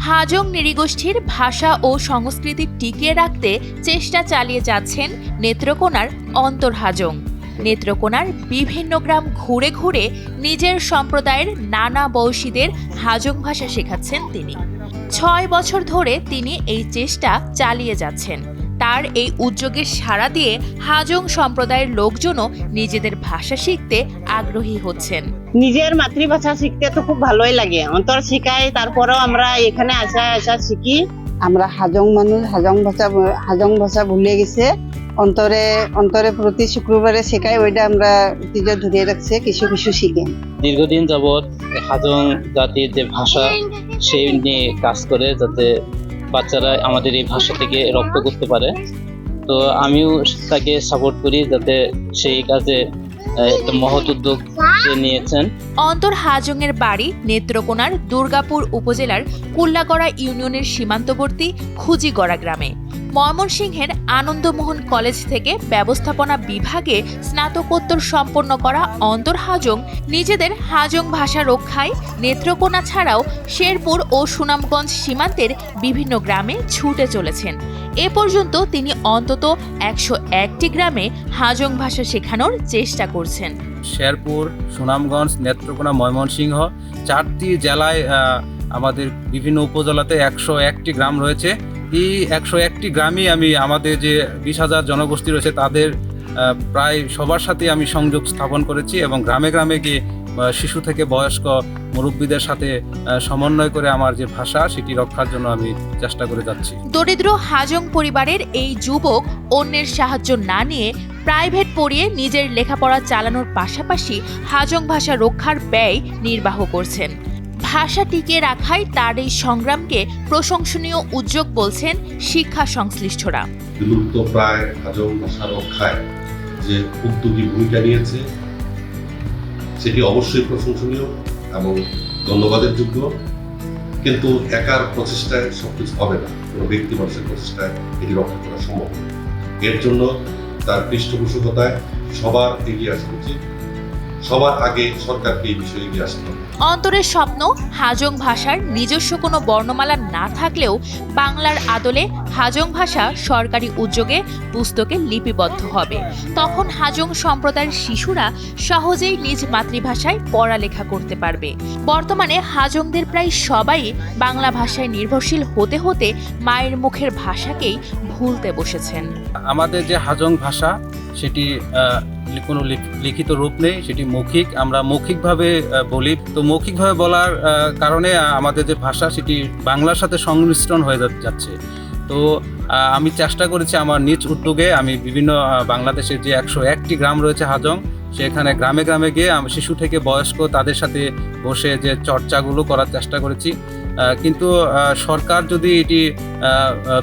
হাজং নৃগোষ্ঠীর ভাষা ও সংস্কৃতি টিকিয়ে রাখতে চেষ্টা চালিয়ে যাচ্ছেন নেত্রকোনার অন্তর হাজং। নেত্রকোনার বিভিন্ন গ্রাম ঘুরে ঘুরে নিজের সম্প্রদায়ের নানা বয়সীদের হাজং ভাষা শেখাচ্ছেন তিনি। ছয় বছর ধরে তিনি এই চেষ্টা চালিয়ে যাচ্ছেন। তার এই উদ্যোগে সাড়া দিয়ে হাজং সম্প্রদায়ের লোকজনও নিজেদের ভাষা শিখতে আগ্রহী হচ্ছেন। নিজের মাতৃভাষা শিখতে তো খুব ভালোই লাগে। অন্তর শিখাই তারপরেও আমরা এখানে আসা আসা শিখি। আমরা হাজং মানুষ হাজং ভাষা হাজং ভাষা ভুলে গেছে। অন্তরে অন্তরে প্রতি শুক্রবারে শেখায় ওইটা আমরা ঐতিহ্য ধরে রাখছে কিছু কিছু শিখে। দীর্ঘদিন যাবৎ হাজং জাতির যে ভাষা সেই নিয়ে কাজ করে যাতে বাচ্চারা আমাদের এই ভাষা থেকে রপ্ত করতে পারে। তো আমিও তাকে সাপোর্ট করি যাতে সেই কাজে একটা মহৎ উদ্যোগ নিয়েছেন। অন্তর হাজংয়ের বাড়ি নেত্রকোনার দুর্গাপুর উপজেলার কুল্লাগড়া ইউনিয়নের সীমান্তবর্তী খুজিগড়া গ্রামে। ময়মনসিংহের আনন্দমোহন কলেজ থেকে ব্যবস্থাপনা বিভাগে স্নাতকোত্তর সম্পন্ন করা অন্তর হাজং নিজেদের হাজং ভাষা রক্ষায় নেত্রকোনা ছাড়াও শেরপুর ও সুনামগঞ্জ সীমান্তের বিভিন্ন গ্রামে ছুটে চলেছেন। এ পর্যন্ত তিনি অন্তত একশো একটি গ্রামে হাজং ভাষা শেখানোর চেষ্টা করছেন। শেরপুর, সুনামগঞ্জ, নেত্রকোনা, ময়মনসিংহ চারটি জেলায় আমাদের বিভিন্ন উপজেলাতে একশো একটি গ্রাম রয়েছে। এই একশো একটি গ্রামে আমি আমাদের যে বিশ হাজার জনগোষ্ঠী রয়েছে, তাদের প্রায় সবার সাথে আমি সংযোগ স্থাপন করেছি এবং গ্রামে গ্রামে গিয়ে শিশু থেকে বয়স্ক মুরব্বীদের সাথে সমন্বয় করে আমার যে ভাষা, সেটি রক্ষার জন্য আমি চেষ্টা করে যাচ্ছি। দরিদ্র হাজং পরিবারের এই যুবক অন্যের সাহায্য না নিয়ে প্রাইভেট পড়িয়ে নিজের লেখাপড়া চালানোর পাশাপাশি হাজং ভাষা রক্ষার ব্যয় নির্বাহ করছেন। ভাষা টিকিয়ে রাখায় তার এই সংগ্রামকে প্রশংসনীয় উদ্যোগ বলছেন শিক্ষা সংশ্লিষ্টরা। বিলুপ্ত প্রায় হাজং ভাষা রক্ষায় যে উদ্যোগী ভূমিকা নিয়েছে, সেটি অবশ্যই প্রশংসনীয় এবং ধন্যবাদের যোগ্য। কিন্তু একার প্রচেষ্টায় সবকিছু হবে না। কোনো ব্যক্তি মানুষের প্রচেষ্টায় এটি রক্ষা করা সম্ভব এর জন্য তার পৃষ্ঠপোষকতায় সবার এগিয়ে আসা উচিত। সবার আগে সরকারকে এই বিষয়ে এগিয়ে আসতে হবে। অন্তরের স্বপ্ন হাজং ভাষার নিজস্ব কোনো বর্ণমালা না থাকলেও বাংলার আদলে হাজং ভাষা সরকারি উদ্যোগে পুস্তকে লিপিবদ্ধ হবে। তখন হাজং সম্প্রদায়ের শিশুরা সহজেই নিজ মাতৃভাষায় পড়ালেখা করতে পারবে। বর্তমানে হাজংদের প্রায় সবাই বাংলা ভাষায় নির্ভরশীল হতে হতে মায়ের মুখের ভাষাকেই ভুলতে বসেছেন। আমাদের যে হাজং ভাষা সেটি কোনো লিখ- লিখিত রূপ নেই, সেটি মৌখিক। আমরা মৌখিকভাবে বলি। তো মৌখিকভাবে বলার কারণে আমাদের যে ভাষা, সেটি বাংলার সাথে সংমিশ্রণ হয়ে যাচ্ছে। তো আমি চেষ্টা করেছি আমার নিজ উদ্যোগে, আমি বিভিন্ন বাংলাদেশের যে একশো একটি গ্রাম রয়েছে হাজং, সেখানে গ্রামে গ্রামে গিয়ে আমি শিশু থেকে বয়স্ক তাদের সাথে বসে যে চর্চাগুলো করার চেষ্টা করেছি। কিন্তু সরকার যদি এটি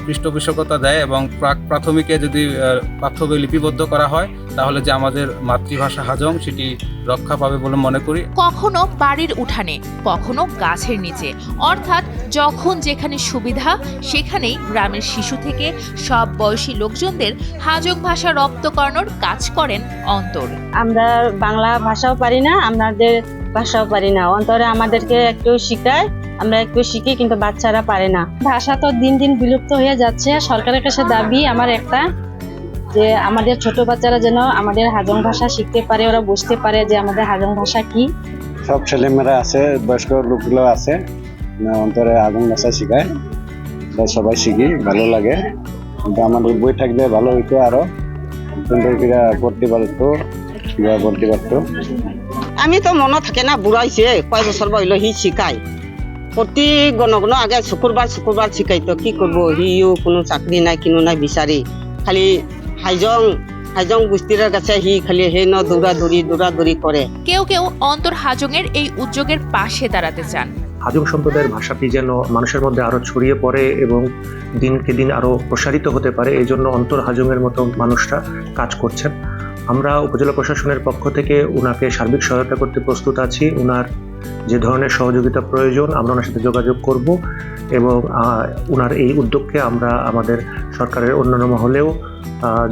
পৃষ্ঠপোষকতা দেয় এবং প্রাক প্রাথমিকে যদি আহ, পাঠ্য বই লিপিবদ্ধ করা হয় তাহলে যে আমাদের মাতৃভাষা হাজং সেটি রক্ষা পাবে বলে মনে করি। কখনো বাড়ির উঠানে কখনো গাছের নিচে। অর্থাৎ যখন যেখানে সুবিধা সেখানেই গ্রামের শিশু থেকে সব বয়সী লোকজনদের হাজং ভাষা রপ্ত করানোর কাজ করেন অন্তর। আমরা বাংলা ভাষাও পারি না আমাদের ভাষাও পারি না। অন্তরে আমাদেরকে একটু শিখায়, আমরা একটু শিখি, কিন্তু বাচ্চারা পারে না। ভাষা তো দিন দিন বিলুপ্ত হয়ে যাচ্ছে। সরকারের কাছে দাবি আমার একটা, যে আমাদের ছোট বাচ্চারা যেন আমাদের হাজং ভাষা শিখতে পারে, ওরা বুঝতে পারে যে আমাদের হাজং ভাষা কি। সব ছেলেমেয়েরা আছে, বয়স্ক লোকগুলো আছে মানে অন্তরে আগুন ভাষা শিখায়। সবাই শিখি, ভালো লাগে। কিন্তু আমাদের বই থাকলে ভালো হইতো আরও। সুন্দর করে পড়তে পারতো। পড়তে পারতো আমি তো মনে থাকে না বুড়াইছে কয় বছর বইল হি শিখাই প্রতি গণ গণ আগে শুক্রবার শুক্রবার শিখাইতো কি করব হিও কোনো চাকরি নাই কিনো নাই বিচারি খালি হাইজং হাইজং গোষ্ঠীর কাছে হি খালি হে ন দৌড়া দৌড়ি দৌড়া দৌড়ি করে কেউ কেউ অন্তর হাজংয়ের এই উদ্যোগের পাশে দাঁড়াতে চান। হাজং সম্প্রদায়ের ভাষাটি যেন মানুষের মধ্যে আরও ছড়িয়ে পড়ে এবং দিনকে দিন আরও প্রসারিত হতে পারে এই জন্য অন্তর হাজংয়ের মতো মানুষরা কাজ করছেন। আমরা উপজেলা প্রশাসনের পক্ষ থেকে ওনাকে সার্বিক সহায়তা করতে প্রস্তুত আছি। ওনার যে ধরনের সহযোগিতা প্রয়োজন, আমরা ওনার সাথে যোগাযোগ করব এবং ওনার এই উদ্যোগকে আমরা আমাদের সরকারের অন্যান্য মহলেও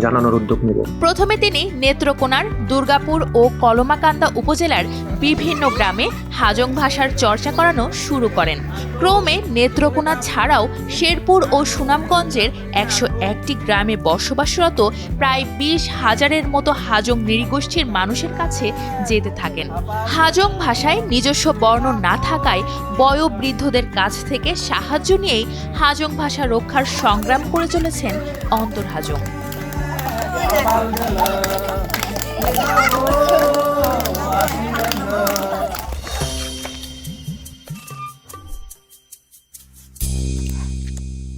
জানানোর উদ্যোগ নেব। প্রথমে তিনি নেত্রকোনার দুর্গাপুর ও কলমাকান্দা উপজেলার বিভিন্ন গ্রামে হাজং ভাষার চর্চা করানো শুরু করেন। ক্রমে নেত্রকোনা ছাড়াও শেরপুর ও সুনামগঞ্জের একশো একটি গ্রামে বসবাসরত প্রায় বিশ হাজারের মতো হাজং নৃগোষ্ঠীর মানুষের কাছে যেতে থাকেন। হাজং ভাষায় নিজস্ব বর্ণ না থাকায় বয়োবৃদ্ধদের কাছ থেকে সাহায্য নিয়েই হাজং ভাষা রক্ষার সংগ্রাম করে চলেছেন অন্তর হাজং। 감사합니다.